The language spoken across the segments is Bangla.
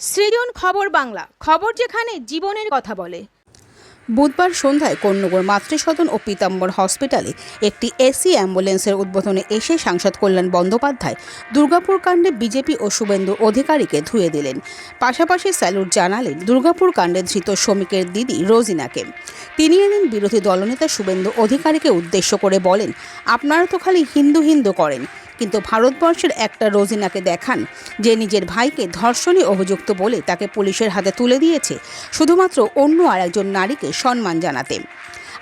সৃজন খবর বাংলা, খবর যেখানে জীবনের কথা বলে। বুধবার সন্ধ্যায় কন্যগর মাতৃসদন ও পীতাম্বর হসপিটালে একটি এসি অ্যাম্বুলেন্সের উদ্বোধনে এসে সাংসদ কল্যাণ বন্দ্যোপাধ্যায় দুর্গাপুর কাণ্ডে বিজেপি ও শুভেন্দু অধিকারীকে ধুয়ে দিলেন। পাশাপাশি স্যালুট জানালেন দুর্গাপুর কাণ্ডে ধৃত শ্রমিকের দিদি রোজিনাকে। তিনি এদিন বিরোধী দলনেতা শুভেন্দু অধিকারীকে উদ্দেশ্য করে বলেন, আপনারা তো খালি হিন্দু হিন্দু করেন। কিন্তু ভারতবর্ষের একটা রোজিনাকে দেখান, যে নিজের ভাইকে ধর্ষণে অভিযুক্ত বলে তাকে পুলিশের হাতে তুলে দিয়েছে, শুধুমাত্র অন্য আর একজন নারীকে সম্মান জানাতে।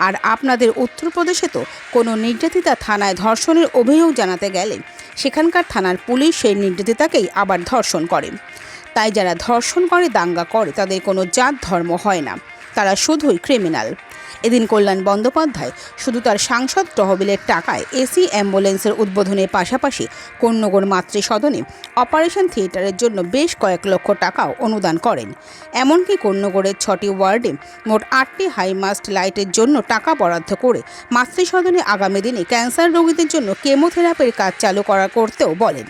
আর আপনাদের উত্তরপ্রদেশে তো কোনো নির্যাতিতা থানায় ধর্ষণের অভিযোগ জানাতে গেলে, সেখানকার থানার পুলিশ সেই নির্যাতিতাকেই আবার ধর্ষণ করে। তাই যারা ধর্ষণ করে, দাঙ্গা করে, তাদের কোনো জাত ধর্ম হয় না। তারা শুধুই ক্রিমিনাল। এদিন কল্যাণ বন্দ্যোপাধ্যায় শুধু তার সাংসদ তহবিলের টাকায় এসি অ্যাম্বুলেন্সের উদ্বোধনের পাশাপাশি কন্যগর মাতৃসদনে অপারেশন থিয়েটারের জন্য বেশ কয়েক লক্ষ টাকাও অনুদান করেন। এমনকি কন্যগড়ের ছটি ওয়ার্ডে মোট আটটি হাইমাস্ট লাইটের জন্য টাকা বরাদ্দ করে মাতৃসদনে আগামী দিনে ক্যান্সার রোগীদের জন্য কেমোথেরাপির কাজ চালু করা করতেও বলেন।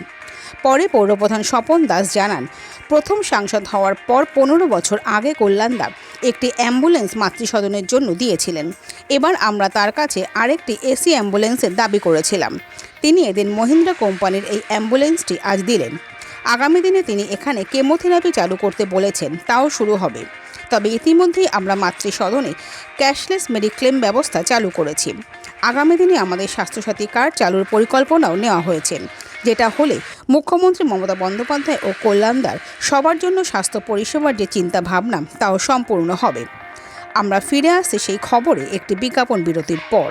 পরে পৌরপ্রধান স্বপন দাস জানান, প্রথম সাংসদ হওয়ার পর পনেরো বছর আগে কল্যাণদা একটি অ্যাম্বুলেন্স মাতৃসদনের জন্য দিয়েছিলেন। এবার আমরা তার কাছে আরেকটি এসি অ্যাম্বুলেন্সের দাবি করেছিলাম। তিনি এদিন মহিন্দ্রা কোম্পানির এই অ্যাম্বুলেন্সটি আজ দিলেন। আগামী দিনে তিনি এখানে কেমোথেরাপি চালু করতে বলেছেন, তাও শুরু হবে। তবে ইতিমধ্যেই আমরা মাতৃসদনে ক্যাশলেস মেডিক্লেম ব্যবস্থা চালু করেছি। আগামী দিনে আমাদের স্বাস্থ্যসাথী কার্ড চালুর পরিকল্পনাও নেওয়া হয়েছে। যেটা হলে মুখ্যমন্ত্রী মমতা বন্দ্যোপাধ্যায় ও কল্যাণদার সবার জন্য স্বাস্থ্য পরিষেবার যে চিন্তা ভাবনা তাও সম্পূর্ণ হবে। আমরা ফিরে আসছি সেই খবরে একটি বিজ্ঞাপন বিরতির পর।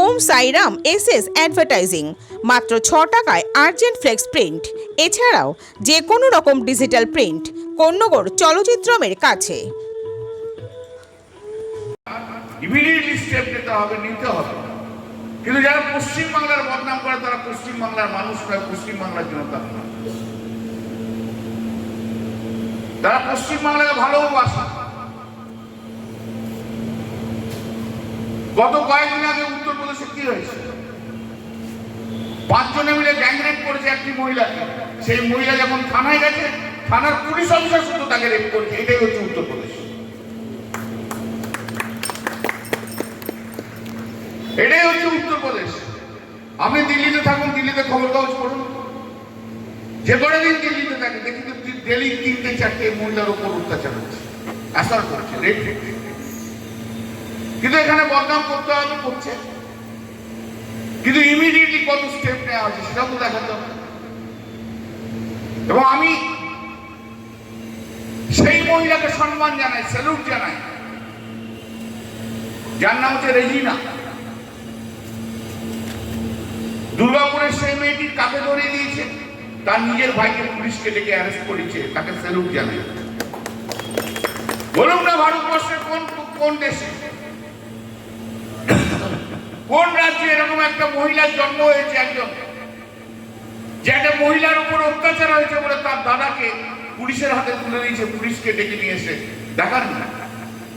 Om Sairam S S advertising, মাত্র ছ টাকায় আর্জেন্ট ফ্লেক্স প্রিন্ট। এছাড়াও যে কোনো রকম ডিজিটাল প্রিন্ট কন্যগর চলচ্চিত্রমের কাছে। কিন্তু যারা পশ্চিমবাংলার বদনাম করে, তারা পশ্চিমবাংলার মানুষ নয়, পশ্চিমবাংলার জনতা। তারা পশ্চিমবাংলাকে ভালোবাসে গত কয়েকদিন আগে উত্তরপ্রদেশে কি হয়েছে? পাঁচজনে মিলে গ্যাংরেপ করেছে একটি মহিলাকে। সেই মহিলা যখন থানায় গেছে, থানার পুলিশ অফিসার শুধু তাকে রেপ করেছে। এটাই হচ্ছে উত্তরপ্রদেশ। এটাই হচ্ছে উত্তরপ্রদেশ। আপনি দিল্লিতে থাকুন, দিল্লিতে খবর কাগজ পড়ুন। যে করে দিন দিল্লিতে থাকে, দেখি ডেলি তিনটে, চারটে মহিলার উপর অত্যাচার হচ্ছে। আসার করছে রেপ কিন্তু এখানে বদনাম করতে হবে করছে। কিন্তু ইমিডিয়েটলি কত স্টেপ নেওয়া হচ্ছে সেটাও তো দেখাতে হবে। এবং আমি সেই মহিলাকে সম্মান জানাই স্যালুট জানাই। যার নাম হচ্ছে রেজিনা। দুর্গাপুরের সেই মেয়েটি কাকে ধরে দিয়েছে? তার নিজের ভাইকে পুলিশকে ডেকে অ্যারেস্ট করেছে, তাকে স্যালুট জানাই। বলুন না ভারতবর্ষের কোন কোন দেশে কোন রাজ্যে এরকম একটা মহিলার জন্ম হয়েছে একজন? যে একটা মহিলার উপর অত্যাচার হয়েছে বলে তার দাদাকে পুলিশের হাতে তুলে দিয়েছে, পুলিশকে ডেকে নিয়ে এসে। দেখান না।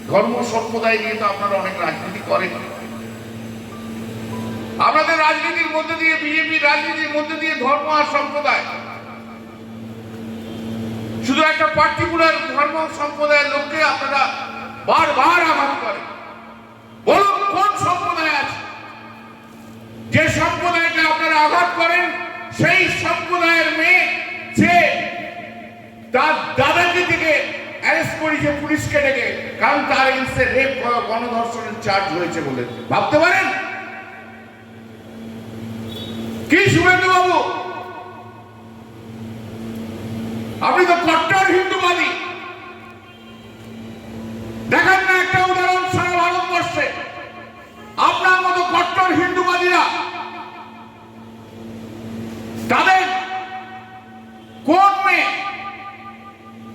ধর্ম, সম্প্রদায় নিয়ে তো আপনারা অনেক রাজনীতি করেন। আমাদের রাজনীতির মধ্যে দিয়ে বিজেপি রাজনীতির মধ্যে দিয়ে ধর্ম আর সম্প্রদায়। শুধু একটা পার্টিকুলার ধর্ম সম্প্রদায়ের লোককে আপনারা বারবার আঘাত করেন। যে সম্প্রদায়কে আপনারা আঘাত করেন, সেই সম্প্রদায়ের মেয়ে যে তার দাদা করেছে, পুলিশকে ডেকে, কারণ তার এগেন্সে রেপ গণধর্ষণের চার্জ হয়েছে বলে। ভাবতে পারেন? কি শুভেন্দু বাবু? আপনি তো কট্টর হিন্দুবাদী।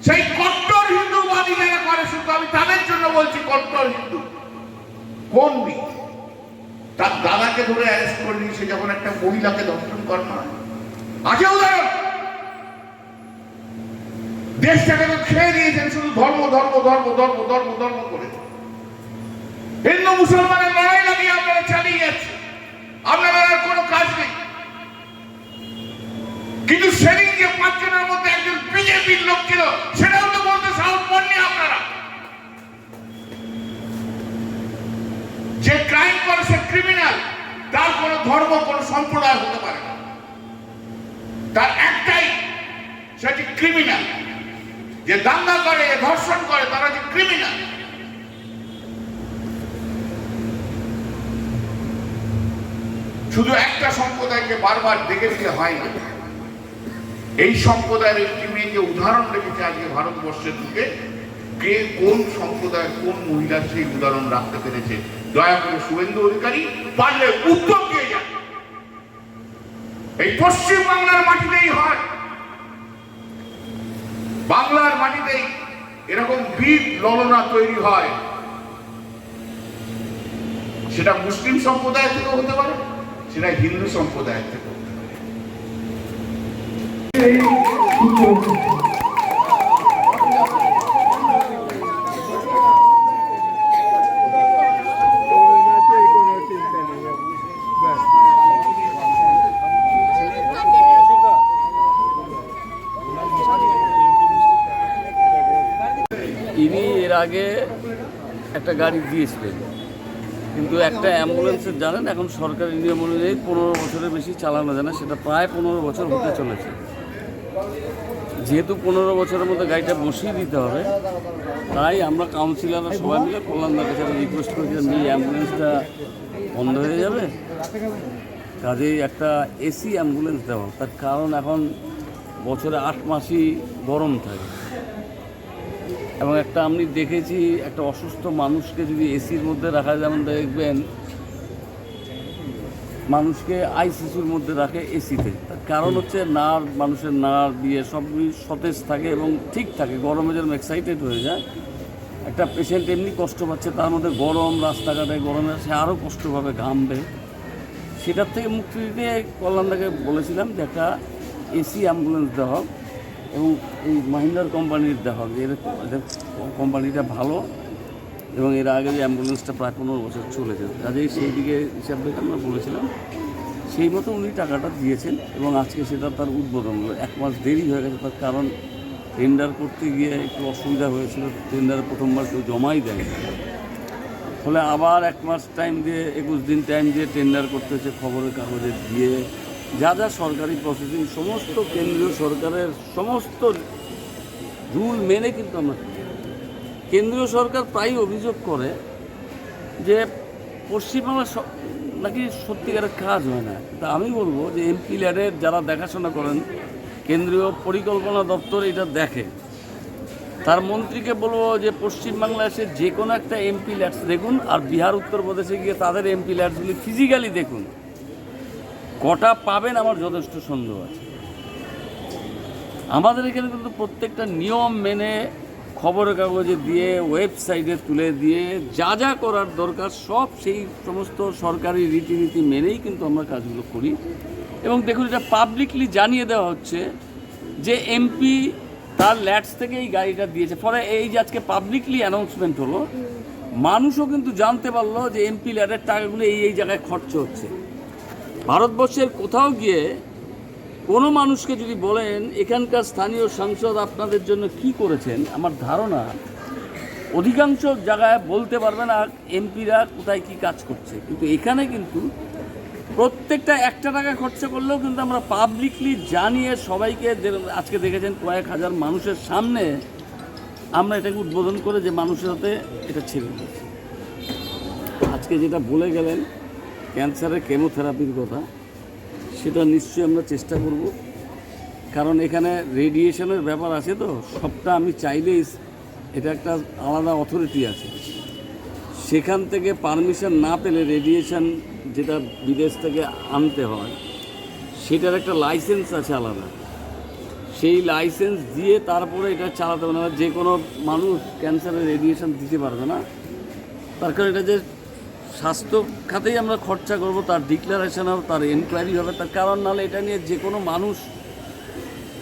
সেই কট্টর হিন্দুবাদী যারা করে শুধু আমি তাদের জন্য বলছি কট্টর হিন্দু। কোন মেয়ে তার দাদাকে ধরে অ্যারেস্ট করে নিয়েছে যখন একটা মহিলাকে ধর্ষণ করানো হয়। আছে উদাহরণ। দেশটাকে তো খেয়ে দিয়েছেন শুধু ধর্ম ধর্ম ধর্ম ধর্ম ধর্ম ধর্ম করে। হিন্দু, মুসলমানের লড়াই লাগিয়ে আপনারা চালিয়ে যাচ্ছেন। আপনাদের আর কোনো কাজ নেই। কিন্তু সেদিন যে পাঁচজনের মধ্যে একজন বিজেপির লোক ক্রিমিনাল তার কোনো ধর্ম, কোনো সম্প্রদায় হতে পারে না। তার একটাই, সেটি ক্রিমিনাল যে দাঙ্গা করে ধর্ষণ করে, তারা যে ক্রিমিনাল শুধু একটা সম্প্রদায়কে বারবার দেখে দিতে হয় না। এই সম্প্রদায়ের একটি মেয়েকে উদাহরণ রেখেছে আজকে ভারতবর্ষের দিকে কে কোন সম্প্রদায়ের কোন মহিলা সেই উদাহরণ রাখতে পেরেছে দয়া করে শুভেন্দু অধিকারী, পারলে উত্তর দিয়ে যান। এই পশ্চিম বাংলার মাটিতেই হয়। বাংলার মাটিতেই এরকম বীর ললনা তৈরি হয়। সেটা মুসলিম সম্প্রদায় থেকে হতে পারে, সেটা হিন্দু সম্প্রদায় থেকে হতে পারে ইনি এর আগে একটা গাড়ি দিয়েছিলেন কিন্তু একটা অ্যাম্বুলেন্সের জানেন, এখন সরকারি নিয়ম অনুযায়ী পনেরো বছরের বেশি চালানো যায় না, সেটা প্রায় পনেরো বছর হতে চলেছে। যেহেতু পনেরো বছরের মধ্যে গাড়িটা বসিয়ে দিতে হবে, তাই আমরা কাউন্সিলাররা সবাই মিলে কল্যাণদার কাছে রিকোয়েস্ট করেছিলাম যে অ্যাম্বুলেন্সটা বন্ধ হয়ে যাবে। কাজেই একটা এসি অ্যাম্বুলেন্স দেওয়া। তার কারণ এখন বছরে আট মাসই গরম থাকে। এবং একটা আমি দেখেছি একটা অসুস্থ মানুষকে যদি এসির মধ্যে রাখা যেমন দেখবেন, মানুষকে আইসিসির মধ্যে রাখে এসিতে তার কারণ হচ্ছে নার্ভ মানুষের নার দিয়ে সবগুলি সতেজ থাকে এবং ঠিক থাকে, গরমে যেরকম এক্সাইটেড হয়ে যায়, একটা পেশেন্ট এমনি কষ্ট পাচ্ছে, তার মধ্যে গরম, রাস্তাঘাটে গরমে সে আরও কষ্ট পাবে, ঘামবে। সেটার থেকে মুক্তি দিতে কল্যাণদাকে বলেছিলাম যে একটা এসি অ্যাম্বুলেন্স দেওয়া এবং এই মাহিন্দার কোম্পানির হোক এর কোম্পানিটা ভালো এবং এর আগে যে অ্যাম্বুলেন্সটা প্রায় পনেরো বছর চলেছে। কাজেই সেই দিকে হিসাব দেখে আমরা বলেছিলাম, সেই মতো উনি টাকাটা দিয়েছেন এবং আজকে সেটা তার উদ্বোধন হলো। এক মাস দেরি হয়ে গেছে, তার কারণ টেন্ডার করতে গিয়ে একটু অসুবিধা হয়েছিল টেন্ডার প্রথমবার কেউ জমাই দেয়নি। ফলে আবার এক মাস টাইম দিয়ে, একুশ দিন টাইম দিয়ে টেন্ডার করতে হচ্ছে, খবরের কাগজে দিয়ে যা যা সরকারি প্রসেসিং সমস্ত কেন্দ্রীয় সরকারের সমস্ত রুল মেনে কিন্তু আমরা কেন্দ্রীয় সরকার প্রায়ই অভিযোগ করে যে পশ্চিমবাংলার নাকি সত্যিকারের কাজ হয় না। তা আমি বলব যে এমপি ল্যাডের যারা দেখাশোনা করেন, কেন্দ্রীয় পরিকল্পনা দপ্তর এটা দেখে। তার মন্ত্রীকে বলব যে পশ্চিমবাংলায় এসে যে কোনো একটা এমপি ল্যাডস দেখুন, আর বিহার, উত্তরপ্রদেশে গিয়ে তাদের এমপি ল্যাডসগুলি ফিজিক্যালি দেখুন। কটা পাবেন আমার যথেষ্ট সন্দেহ আছে। আমাদের এখানে কিন্তু প্রত্যেকটা নিয়ম মেনে খবরের কাগজে দিয়ে, ওয়েবসাইটে তুলে দিয়ে, যা যা করার দরকার, সব সেই সমস্ত সরকারি রীতিনীতি মেনেই কিন্তু আমরা কাজগুলো করি। এবং দেখুন, এটা পাবলিকলি জানিয়ে দেওয়া হচ্ছে যে এমপি তার ল্যাটস থেকে এই গাড়িটা দিয়েছে। ফলে এই যে আজকে পাবলিকলি অ্যানাউন্সমেন্ট হলো, মানুষও কিন্তু জানতে পারল যে এমপি ল্যাডের টাকাগুলো এই এই জায়গায় খরচ হচ্ছে। ভারতবর্ষের কোথাও গিয়ে কোনো মানুষকে যদি বলেন, এখানকার স্থানীয় সাংসদ আপনাদের জন্য কি করেছেন? আমার ধারণা অধিকাংশ জায়গায় বলতে পারবে না, এমপিরা কোথায় কি কাজ করছে। কিন্তু এখানে কিন্তু প্রত্যেকটা একটা টাকা খরচা করলেও কিন্তু আমরা পাবলিকলি জানিয়ে সবাইকে আজকে দেখেছেন কয়েক হাজার মানুষের সামনে আমরা এটাকে উদ্বোধন করে যে মানুষের হাতে এটা ছেড়ে দিয়েছি। আজকে যেটা বলে গেলেন ক্যান্সারের কেমোথেরাপির কথা, সেটা নিশ্চয়ই আমরা চেষ্টা করব। কারণ এখানে রেডিয়েশনের ব্যাপার আছে তো, সবটা আমি চাইলেই এটা একটা আলাদা অথরিটি আছে। সেখান থেকে পারমিশন না পেলে রেডিয়েশন যেটা বিদেশ থেকে আনতে হয়, সেটার একটা লাইসেন্স আছে আলাদা। সেই লাইসেন্স দিয়ে তারপরে এটা চালাতে হবে না যে কোনো মানুষ ক্যান্সারের রেডিয়েশন দিতে পারবে না। তার কারণ এটা যে স্বাস্থ্য খাতেই আমরা খরচা করব, তার ডিক্লারেশন হবে, তার এনকোয়ারি হবে, তার কারণ নাহলে এটা নিয়ে যে কোনো মানুষ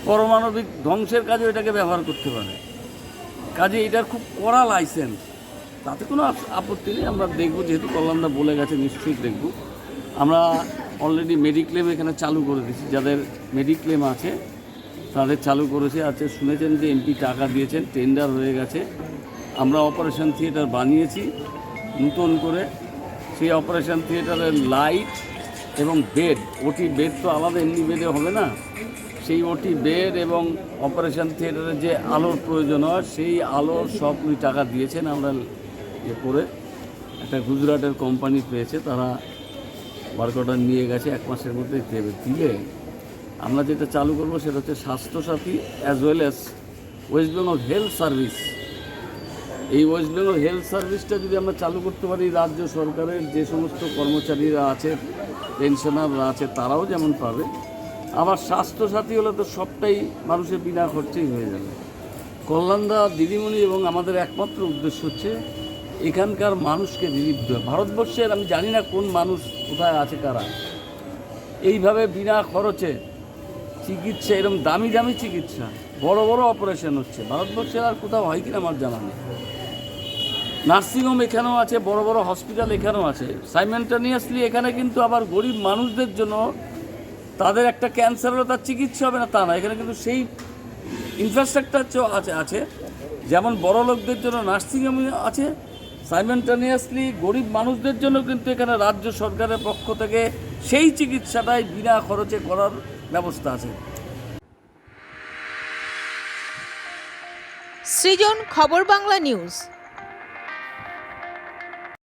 পরমাণবিক ধ্বংসের কাজে এটাকে ব্যবহার করতে পারে। কাজে এটার খুব কড়া লাইসেন্স তাতে কোনো আপ- আপত্তি নেই, আমরা দেখব, যেহেতু কল্যাণদা বলে গেছে, নিশ্চয়ই দেখব। আমরা অলরেডি মেডিক্লেম এখানে চালু করে দিয়েছি, যাদের মেডিক্লেম আছে, তাদের চালু করেছে, আছে, শুনেছেন যে এমপি টাকা দিয়েছেন টেন্ডার হয়ে গেছে। আমরা অপারেশন থিয়েটার বানিয়েছি, নতুন করে সেই অপারেশান থিয়েটারের লাইট এবং বেড, ওটি বেড তো আলাদা, এমনি বেডে হবে না? সেই ওটি বেড এবং অপারেশন থিয়েটারের যে আলোর প্রয়োজন হয়, সেই আলোর সব উনি টাকা দিয়েছেন। আমরা ইয়ে করে একটা গুজরাটের কোম্পানি পেয়েছে, তারা ওয়ার্ক নিয়ে গেছে, এক মাসের মধ্যে দেবে। দিলে আমরা যেটা চালু করব, সেটা হচ্ছে Swasthya Sathi as well as West Bengal health service এই ওয়েস্ট বেঙ্গল হেলথ সার্ভিসটা যদি আমরা চালু করতে পারি রাজ্য সরকারের যে সমস্ত কর্মচারীরা আছে পেনশনাররা আছে, তারাও যেমন পাবে। আবার স্বাস্থ্যসাথী হলে তো সবটাই মানুষের বিনা খরচেই হয়ে যাবে। কল্যাণদা, দিদিমণি এবং আমাদের একমাত্র উদ্দেশ্য হচ্ছে, এখানকার মানুষকে রিলিফ ভারতবর্ষের আমি জানি না কোন মানুষ কোথায় আছে, কারা। এইভাবে বিনা খরচে চিকিৎসা এরকম দামি দামি চিকিৎসা, বড় বড় অপারেশন হচ্ছে। ভারতবর্ষের আর কোথাও হয় কিনা আমার জানা নেই। নার্সিংহোম এখানেও আছে, বড় বড় হসপিটাল এখানেও আছে। সাইমেন্টানিয়াসলি এখানে কিন্তু আবার গরিব মানুষদের জন্য তাদের একটা ক্যান্সার হলে তার চিকিৎসা হবে না, তা না। এখানে কিন্তু সেই ইনফ্রাস্ট্রাকচার আছে আছে। যেমন বড় লোকদের জন্য নার্সিংহোম আছে। সাইমেন্টানিয়াসলি গরিব মানুষদের জন্য কিন্তু এখানে রাজ্য সরকারের পক্ষ থেকে সেই চিকিৎসাটাই বিনা খরচে করার ব্যবস্থা আছে। সৃজন খবর বাংলা নিউজ।